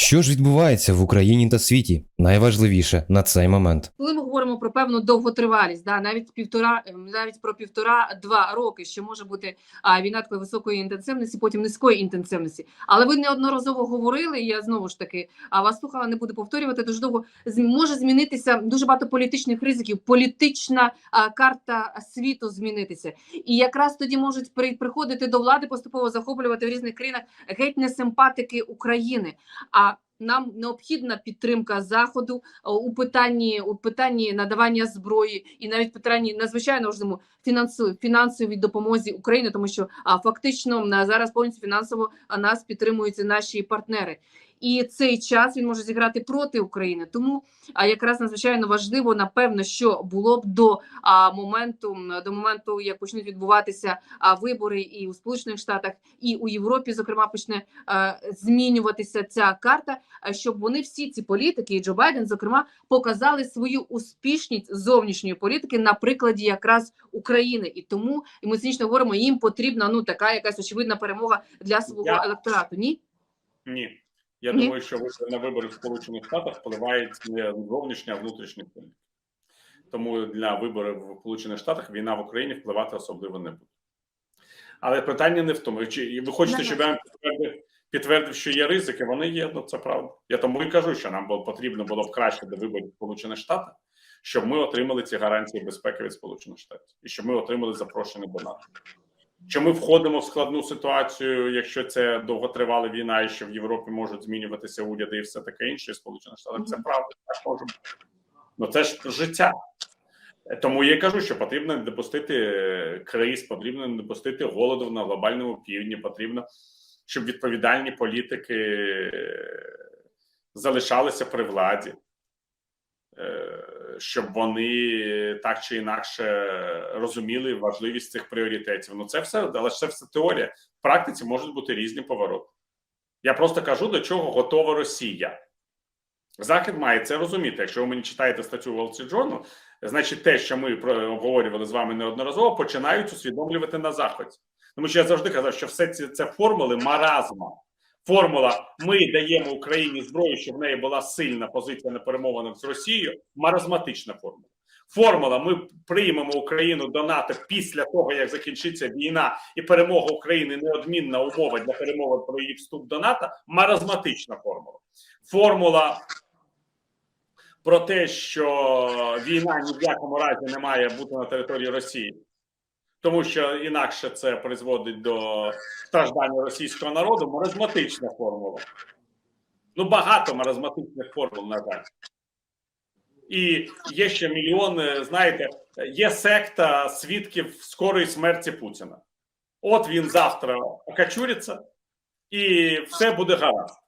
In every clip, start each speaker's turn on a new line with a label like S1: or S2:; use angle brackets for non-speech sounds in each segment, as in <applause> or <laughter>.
S1: Що ж відбувається в Україні та світі? Найважливіше на цей момент.
S2: Коли ми говоримо про певну довготривалість, да, навіть півтора, ем, навіть про півтора-два роки, що може бути а, війна такої високої інтенсивності, потім низької інтенсивності. Але ви неодноразово говорили, я знову ж таки а вас слухала, не буду повторювати дуже довго. може змінитися дуже багато політичних ризиків, політична а, карта світу змінитися. І якраз тоді можуть при, приходити до влади, поступово захоплювати в різних країнах геть не симпатики України. А нам необхідна підтримка заходу е, у питанні у питанні надавання зброї і навіть питанні надзвичайно важливому фінансу фінансовій допомозі Україні, тому що а фактично на зараз повністю фінансово нас підтримують наші партнери. І цей час він може зіграти проти України. Тому а якраз надзвичайно важливо, напевно, що було б до а, моменту до моменту, як почнуть відбуватися а, вибори і у Сполучених Штатах, і у Європі, зокрема, почне а, змінюватися ця карта а, щоб вони всі ці політики, і Джо Байден, зокрема, показали свою успішність зовнішньої політики на прикладі якраз України. І тому і ми цинічно говоримо, їм потрібна ну така якась очевидна перемога для свого
S3: Я-
S2: електорату. Ні,
S3: Ні. Я думаю, що на вибори в Сполучених Штатах впливають не зовнішня, а внутрішня політика. Тому для виборів в Сполучених Штатах війна в Україні впливати особливо не буде. Але питання не в тому. Чи ви хочете, щоб я вам підтвердив, підтвердив, що є ризики? Вони є, ну це правда. Я тому і кажу, що нам було потрібно було б краще до виборів в Сполучених Штатах, щоб ми отримали ці гарантії безпеки від Сполучених Штатів і щоб ми отримали запрошення до НАТО. Що ми входимо в складну ситуацію, якщо це довготривала війна, і що в Європі можуть змінюватися уряди і все таке інше, Сполучених Штатах це правда, може. Ну це ж життя. Тому я кажу, що потрібно не допустити е, криз, потрібно не допустити голоду на глобальному півдні, потрібно, щоб відповідальні політики е, залишалися при владі, щоб вони так чи інакше розуміли важливість цих пріоритетів. Ну це все, але це все теорія. В практиці можуть бути різні повороти. Я просто кажу, до чого готова Росія. Захід має це розуміти. Якщо ви мені читаєте статтю Wall Street Journal, значить те, що ми обговорювали з вами неодноразово, починають усвідомлювати на заході. Тому що я завжди казав, що все ці це формули маразма. Формула ми даємо Україні зброю, щоб в неї була сильна позиція на перемовинах з Росією. Маразматична формула. Формула ми приймемо Україну до НАТО після того, як закінчиться війна, і перемога України неодмінна умова для перемовин про її вступ до НАТО. Маразматична формула. Формула про те, що війна ні в якому разі не має бути на території Росії, тому що інакше це призводить до страждання російського народу. Маразматична формула. Ну, багато маразматичних формул, на жаль. І є ще мільйони, знаєте, є секта свідків скорої смерті Путіна. От він завтра окачуриться, і все буде гаразд.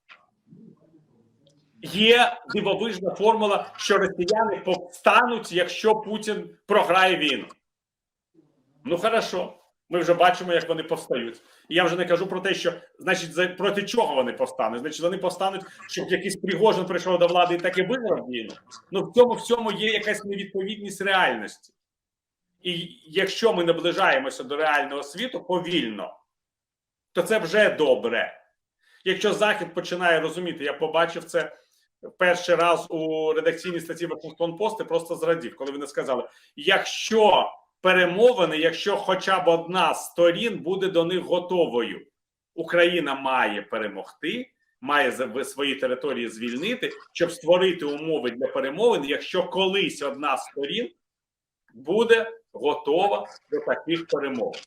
S3: Є дивовижна формула, що росіяни повстануть, якщо Путін програє війну. Ну хорошо, ми вже бачимо, як вони повстають. І я вже не кажу про те, що значить проти чого вони повстануть. Значить, вони повстануть, щоб якийсь Пригожин прийшов до влади і так і виграв війну. Ну в цьому всьому є якась невідповідність реальності. І якщо ми наближаємося до реального світу повільно, то це вже добре. Якщо Захід починає розуміти, я побачив це перший раз у редакційній статті Вашингтон Пост і просто зрадів, коли вони сказали: якщо перемовини, якщо хоча б одна з сторін буде до них готовою, Україна має перемогти, має свої території звільнити, щоб створити умови для перемовин, якщо колись одна з сторін буде готова до таких перемовин.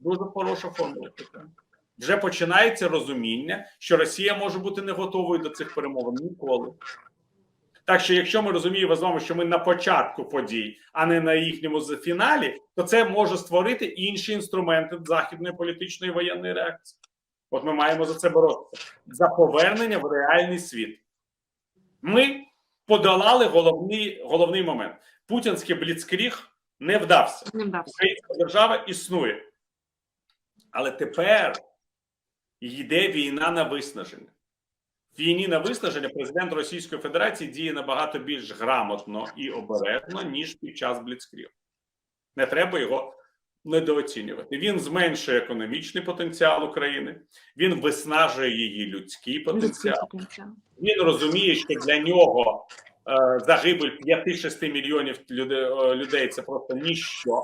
S3: Дуже хороша формула. Вже починається розуміння, що Росія може бути не готовою до цих перемовин ніколи. Так що, якщо ми розуміємо з вами, що ми на початку подій, а не на їхньому фіналі, то це може створити інші інструменти західної політичної воєнної реакції. От ми маємо за це боротися за повернення в реальний світ. Ми подолали головний, головний момент. Путінський бліцкріг не вдався.
S2: не вдався.
S3: Українська держава існує. Але тепер йде війна на виснаження. Війні на виснаження президент Російської Федерації діє набагато більш грамотно і обережно, ніж під час Бліцкрігу. Не треба його недооцінювати. Він зменшує економічний потенціал України, він виснажує її людський потенціал. Він розуміє, що для нього е, загибель 5-6 мільйонів людей, людей це просто ніщо.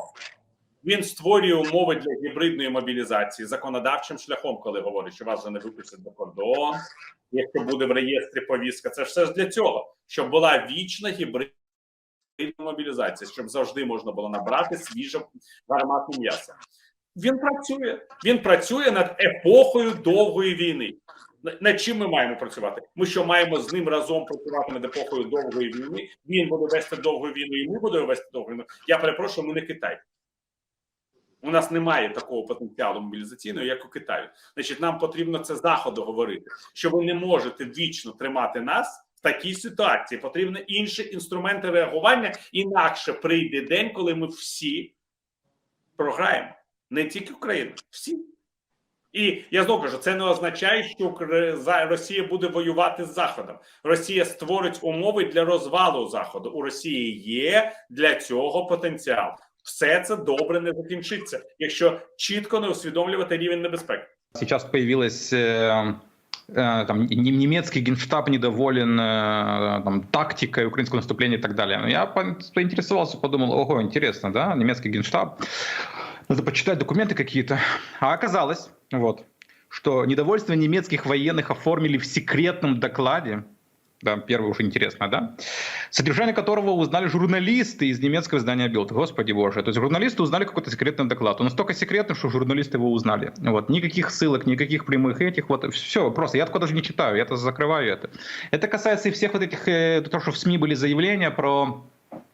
S3: Він створює умови для гібридної мобілізації законодавчим шляхом, коли говорить, що вас вже не випустять до кордон, якщо буде в реєстрі повістка. Це все ж для цього, щоб була вічна гібридна мобілізація, щоб завжди можна було набрати свіже гармату м'яса. Він працює. Він працює над епохою довгої війни. Над чим ми маємо працювати? Ми що маємо з ним разом працювати над епохою довгої війни? Він буде вести довгу війну, і ми будемо вести довгу війну. Я перепрошую, ми не Китай. У нас немає такого потенціалу мобілізаційного, як у Китаю. Значить, нам потрібно це заходу говорити, що ви не можете вічно тримати нас в такій ситуації. Потрібні інші інструменти реагування. Інакше прийде день, коли ми всі програємо. Не тільки Україна, всі. І я знову кажу, це не означає, що Росія буде воювати з Заходом. Росія створить умови для розвалу Заходу. У Росії є для цього потенціал Все це добре не закінчиться, якщо чітко не усвідомлювати рівень небезпеки.
S4: Сейчас появилась э, э, там нем- немецкий генштаб недоволен э, там, тактикой украинского наступления и так далее. Ну, Я по- поинтересовался, подумал, ого, интересно, да, немецкий генштаб. Надо почитать документы какие-то. А оказалось, вот, что недовольство немецких военных оформили в секретном докладе. Да, первое уже интересно, да? Содержание которого узнали журналисты из немецкого издания Bild. Господи боже. То есть журналисты узнали какой-то секретный доклад. Он настолько секретный, что журналисты его узнали. Вот. Никаких ссылок, никаких прямых этих. Вот все, просто. Я такое даже не читаю, я-то закрываю это. Это касается и всех вот этих, э, то, что в СМИ были заявления про э,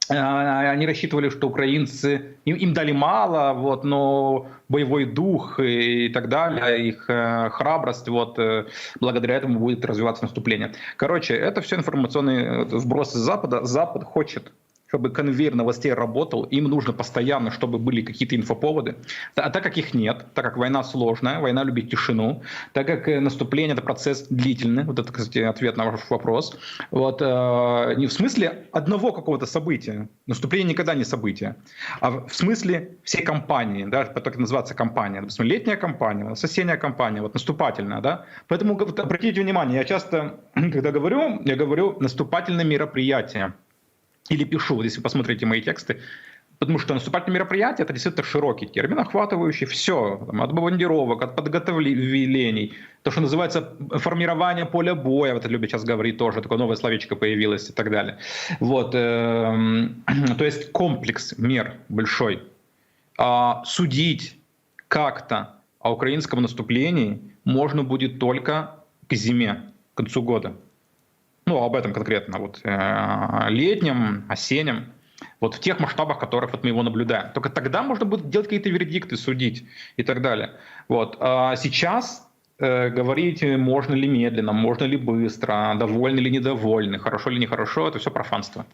S4: они рассчитывали, что украинцы им, им дали мало, вот, но боевой дух и, так далее, их э, храбрость, вот, э, благодаря этому будет развиваться наступление. Короче, это все информационные э, вбросы Запада. Запад хочет чтобы конвейер новостей работал, им нужно постоянно, чтобы были какие-то инфоповоды. А так как их нет, так как война сложная, война любит тишину, так как э, наступление это процесс длительный, вот это, кстати, ответ на ваш вопрос. Вот э, не в смысле одного какого-то события, наступление никогда не событие, а в смысле всей кампании, да, так называется кампания, допустим, летняя кампания, осенняя кампания, вот наступательная, да. Поэтому вот обратите внимание, я часто, <clears throat> когда говорю, я говорю наступательное мероприятие или пишу, вот если посмотрите мои тексты, потому что наступательное мероприятие это действительно широкий термин, охватывающий все, там, от бомбардировок, от подготовлений, то, что называется формирование поля боя, вот это любят сейчас говорить тоже, такое новое словечко появилось и так далее. Вот, эм, <clears throat> то есть комплекс мер большой. А судить как-то о украинском наступлении можно будет только к зиме, к концу года ну, об этом конкретно, вот э, летнем, осеннем, вот в тех масштабах, которых вот мы его наблюдаем. Только тогда можно будет делать какие-то вердикты, судить и так далее. Вот. А сейчас э, говорить, можно ли медленно, можно ли быстро, довольны или недовольны, хорошо или нехорошо, это все профанство.